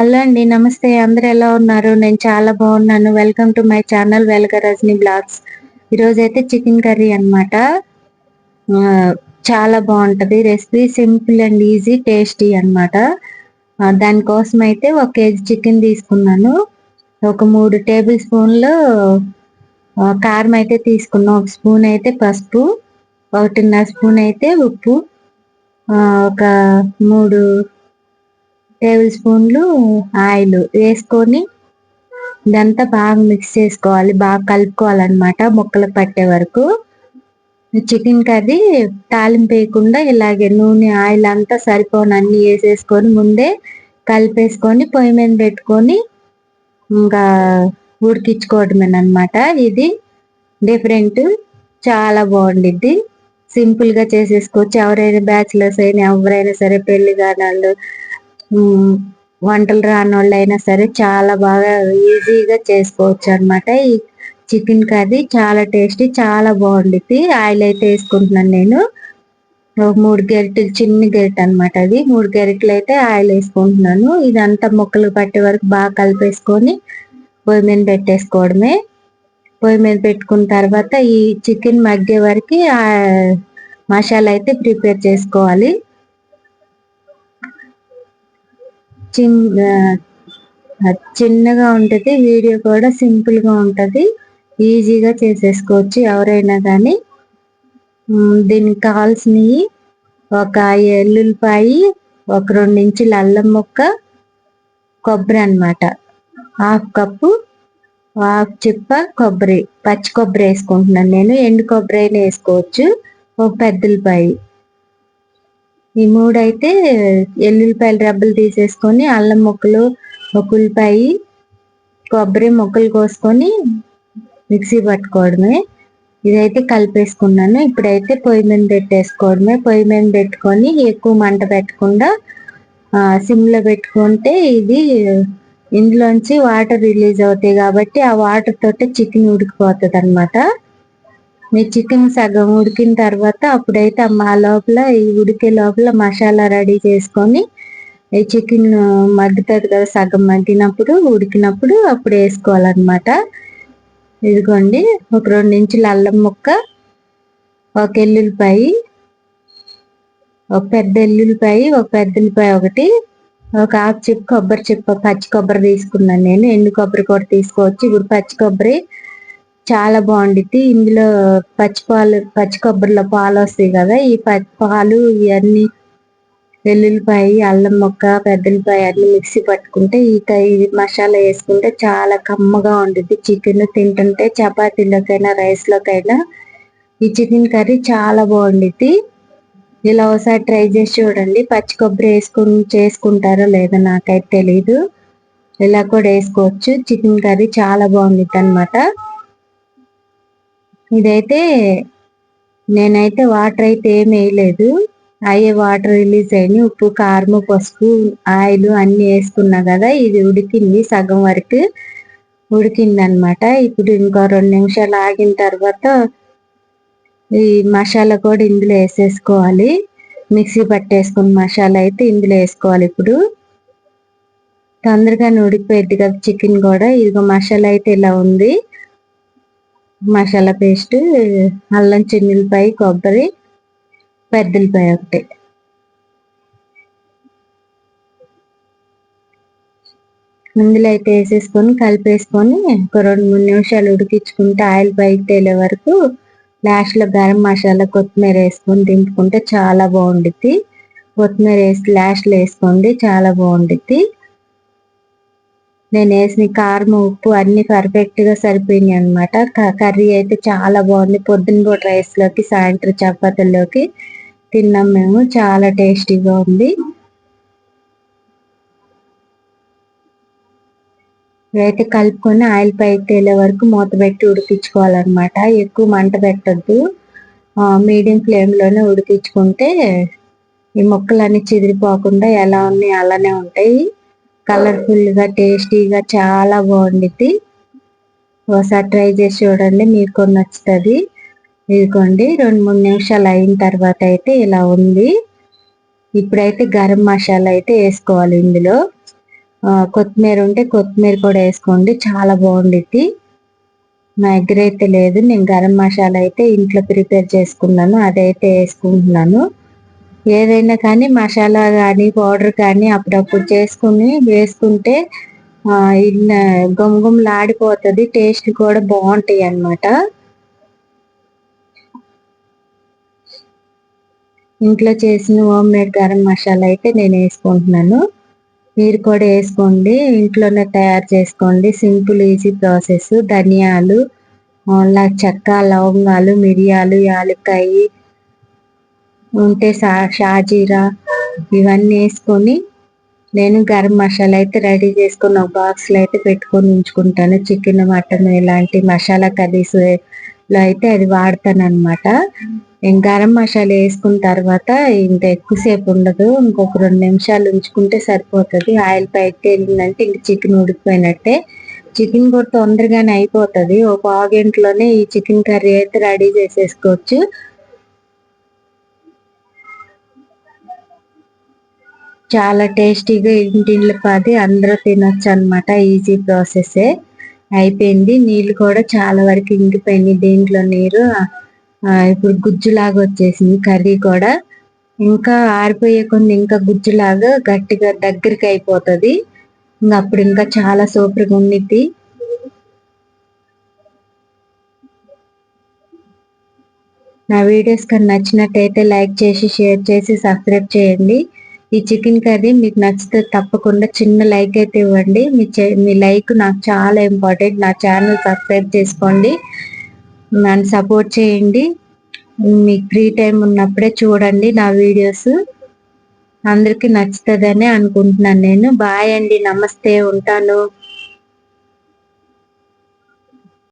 Hello అండి నమస్తే. అందరు ఎలా ఉన్నారు? నేను చాలా బాగున్నాను. వెల్కమ్ టు మై ఛానల్ వెల్క రజని బ్లాగ్స్ ఈరోజు అయితే చికెన్ కర్రీ అనమాట చాలా బాగుంటుంది. Recipe simple and easy tasty అనమాట దానికోసం అయితే ఒక కేజీ చికెన్ తీసుకున్నాను. ఒక మూడు టేబుల్ స్పూన్లు కారం అయితే తీసుకున్నాం. ఒక స్పూన్ అయితే పసుపు ఒకటిన్నర స్పూన్ అయితే ఉప్పు ఒక మూడు టేబుల్ స్పూన్లు ఆయిల్ వేసుకొని ఇదంతా బాగా మిక్స్ చేసుకోవాలి బాగా కలుపుకోవాలన్నమాట ముక్కలు పట్టే వరకు. చికెన్ కర్రీ తాలింపు వేయకుండా ఇలాగే నూనె ఆయిల్ అంతా సరిపోని అన్ని వేసేసుకొని ముందే కలిపేసుకొని పొయ్యి మీద పెట్టుకొని ఇంకా ఉడికించుకోవడమేనమాట ఇది డిఫరెంట్ చాలా బాగుండిద్ది. సింపుల్గా చేసేసుకోవచ్చు. ఎవరైనా బ్యాచిలర్స్ అయినా ఎవరైనా సరే పెళ్ళి కాని వంటలు రాని అయినా సరే చాలా బాగా ఈజీగా చేసుకోవచ్చు అనమాట ఈ చికెన్ కర్రీ చాలా టేస్టీ చాలా బాగుండిద్ది. ఆయిల్ అయితే వేసుకుంటున్నాను నేను. ఒక మూడు గరిటెలు చిన్న గరిట అనమాట అది. మూడు గరిటెలు అయితే ఆయిల్ వేసుకుంటున్నాను. ఇదంతా ముక్కలు పట్టే వరకు బాగా కలిపేసుకొని పొయ్యి మీద పెట్టేసుకోవడమే. పొయ్యి మీద పెట్టుకున్న తర్వాత ఈ చికెన్ మగ్గే వరకు మసాలా అయితే ప్రిపేర్ చేసుకోవాలి. చిన్న చిన్నగా ఉంటుంది వీడియో కూడా సింపుల్గా ఈజీగా చేసేసుకోవచ్చు ఎవరైనా కానీ. దీనికి కావాల్సినవి ఒక ఎల్లుల్లిపాయి ఒక రెండు ఇంచుల అల్లం ముక్క కొబ్బరి అనమాట హాఫ్ కప్పు హాఫ్ చిప్ప కొబ్బరి పచ్చి కొబ్బరి వేసుకుంటున్నాను నేను ఎండు కొబ్బరి అయినా వేసుకోవచ్చు ఒక పెద్దలపాయి ఈ మూడైతే ఎల్లుల్లిపాయలు రబ్బలు తీసేసుకొని అల్లం ముక్కలు ఒక ఉల్లిపాయ కొబ్బరి ముక్కలు కోసుకొని మిక్సీ పట్టుకోవడమే. ఇదైతే కలిపేసుకున్నాను. ఇప్పుడైతే పొయ్యి మీద పెట్టేసుకోవడమే. పొయ్యి మీద పెట్టుకొని ఎక్కువ మంట పెట్టకుండా సిమ్లో పెట్టుకుంటే ఇది ఇందులోంచి వాటర్ రిలీజ్ అవుతాయి కాబట్టి ఆ వాటర్ తోటే చికెన్ ఉడికిపోతుంది అనమాట మీ చికెన్ సగం ఉడికిన తర్వాత అప్పుడైతే ఆ లోపల ఈ ఉడికే లోపల మసాలా రెడీ చేసుకొని ఈ చికెన్ మగ్గుతుంది కదా సగం మగ్గినప్పుడు ఉడికినప్పుడు అప్పుడు వేసుకోవాలన్నమాట. ఇదిగోండి ఒక రెండు ఇంచుల అల్లం ముక్క ఒక ఎల్లుల్లిపాయి ఒక పెద్ద ఎల్లుల్లిపాయి ఒక పెద్ద ఉల్లిపాయ ఒకటి ఒక ఆకు చిప్ కొబ్బరి చిప్ప పచ్చి కొబ్బరి తీసుకున్నాను నేను. ఎండు కొబ్బరి కూడా తీసుకోవచ్చు. ఇప్పుడు పచ్చి కొబ్బరి చాలా బాగుండిద్ది. ఇందులో పచ్చి పాలు పచ్చి కొబ్బరిలో పాలు వస్తాయి కదా ఈ పాలు ఇవన్నీ వెల్లుల్లిపాయ అల్లం మొక్క పెద్దలపాయ అన్ని మిక్సీ పట్టుకుంటే ఈ మసాలా వేసుకుంటే చాలా కమ్మగా ఉండిద్ది. చికెన్ తింటుంటే చపాతీలోకైనా రైస్లోకైనా ఈ చికెన్ కర్రీ చాలా బాగుండిద్ది. ఇలా ఒకసారి ట్రై చేసి చూడండి. పచ్చి కొబ్బరి వేసుకుని చేసుకుంటారో లేదో నాకైతే తెలీదు. ఇలా కూడా వేసుకోవచ్చు. చికెన్ కర్రీ చాలా బాగుండిద్ది అనమాట ఇదైతే నేనైతే వాటర్ అయితే ఏం వేయలేదు. అయ్యే వాటర్ రిలీజ్ అయినాయి ఉప్పు కారం పసుపు ఆయిల్ అన్ని వేసుకున్నా కదా ఇది ఉడికింది సగం వరకు ఉడికింది అనమాట ఇప్పుడు ఇంకో రెండు నిమిషాలు ఆగిన తర్వాత ఈ మసాలా కూడా ఇందులో వేసేసుకోవాలి. మిక్సీ పట్టేసుకున్న మసాలా అయితే ఇందులో వేసుకోవాలి ఇప్పుడు. తొందరగా ఉడికిపోయింది కదా చికెన్ కూడా. ఇదిగో మసాలా అయితే ఇలా ఉంది. మసాలా పేస్ట్ అల్లం చిన్నులపాయ కొబ్బరి పెద్దలపాయ ఒకటి. ఇందులో అయితే వేసేసుకొని కలిపేసుకొని ఒక రెండు మూడు నిమిషాలు ఉడికించుకుంటే ఆయిల్ పైకి తేలే వరకు లాస్ట్లో గరం మసాలా కొత్తిమీర వేసుకొని దింపుకుంటే చాలా బాగుండుద్ది. కొత్తిమీర వేసి లాస్ట్లో వేసుకోండి చాలా బాగుండుద్ది. నేను వేసిన కారం ఉప్పు అన్ని పర్ఫెక్ట్గా సరిపోయినాయి అనమాట కర్రీ అయితే చాలా బాగుంది. పొద్దున్న పూట రైస్లోకి సాయంత్రం చపాతీల్లోకి తిన్నాం మేము. చాలా టేస్టీగా ఉంది. అయితే కలుపుకొని ఆయిల్ పైకి తేలే వరకు మూత పెట్టి ఉడికించుకోవాలన్నమాట. ఎక్కువ మంట పెట్టద్దు. మీడియం ఫ్లేమ్లోనే ఉడికించుకుంటే ఈ ముక్కలన్నీ చిదిరిపోకుండా ఎలా ఉన్నాయి అలానే ఉంటాయి. కలర్ఫుల్గా టేస్టీగా చాలా బాగుండిద్ది. ఒకసారి ట్రై చేసి చూడండి మీకు నచ్చుతుంది. ఇదిగోండి రెండు మూడు నిమిషాలు అయిన తర్వాత అయితే ఇలా ఉంది. ఇప్పుడైతే గరం మసాలా అయితే వేసుకోవాలి ఇందులో. కొత్తిమీర ఉంటే కొత్తిమీర కూడా వేసుకోండి చాలా బాగుండిద్ది. నా దగ్గర అయితే లేదు నేను గరం మసాలా అయితే ఇంట్లో ప్రిపేర్ చేసుకున్నాను అదైతే వేసుకుంటున్నాను. ఏదైనా కానీ మసాలా కానీ పౌడర్ కానీ అప్పుడప్పుడు చేసుకుని వేసుకుంటే గుమగుమలాడిపోతుంది టేస్ట్ కూడా బాగుంటాయి అన్నమాట. ఇంట్లో చేసిన హోమ్ మేడ్ గరం మసాలా అయితే నేను వేసుకుంటున్నాను. మీరు కూడా వేసుకోండి ఇంట్లోనే తయారు చేసుకోండి. Simple easy process. ధనియాలు చెక్క లవంగాలు మిరియాలు యాలకాయి ఉంటే సా షాజీరా ఇవన్నీ వేసుకొని నేను గరం మసాలా అయితే రెడీ చేసుకుని ఒక బాక్స్లో అయితే పెట్టుకొని ఉంచుకుంటాను. చికెన్ మటన్ ఇలాంటి మసాలా కర్రీస్లో అయితే అది వాడతాను అనమాట గరం మసాలా వేసుకున్న తర్వాత ఇంత ఎక్కువసేపు ఉండదు. ఇంకొక రెండు నిమిషాలు ఉంచుకుంటే సరిపోతుంది. ఆయిల్ పైకి వెళ్ళిందంటే ఇంక చికెన్ ఉడికిపోయినట్టే. చికెన్ కూడా తొందరగానే అయిపోతుంది. ఒక పావు ఈ చికెన్ కర్రీ అయితే రెడీ చేసేసుకోవచ్చు. చాలా టేస్టీగా ఇంటింట్లో పది అందరూ తినొచ్చు అనమాట ఈజీ ప్రాసెస్. అయిపోయింది. నీళ్ళు కూడా చాలా వరకు ఇంకిపోయినాయి. దీంట్లో నీరు? ఇప్పుడు గుజ్జులాగా వచ్చేసింది కర్రీ కూడా. ఇంకా ఆరిపోయే కొన్ని ఇంకా గుజ్జులాగా గట్టిగా దగ్గరికి అయిపోతుంది. ఇంకా అప్పుడు ఇంకా చాలా సూపర్గా ఉండిద్ది. నా వీడియోస్ కానీ నచ్చినట్టయితే లైక్ చేసి షేర్ చేసి సబ్స్క్రైబ్ చేయండి. ఈ చికెన్ కర్రీ మీకు నచ్చితే తప్పకుండా చిన్న లైక్ అయితే ఇవ్వండి. మీ మీ లైక్ నాకు చాలా ఇంపార్టెంట్. నా ఛానల్ సబ్స్క్రైబ్ చేసుకోండి. నన్ను సపోర్ట్ చేయండి. మీకు ఫ్రీ టైం ఉన్నప్పుడే చూడండి నా వీడియోస్. అందరికీ నచ్చుతుందని అనుకుంటున్నాను నేను. బాయ్ అండి. నమస్తే. ఉంటాను.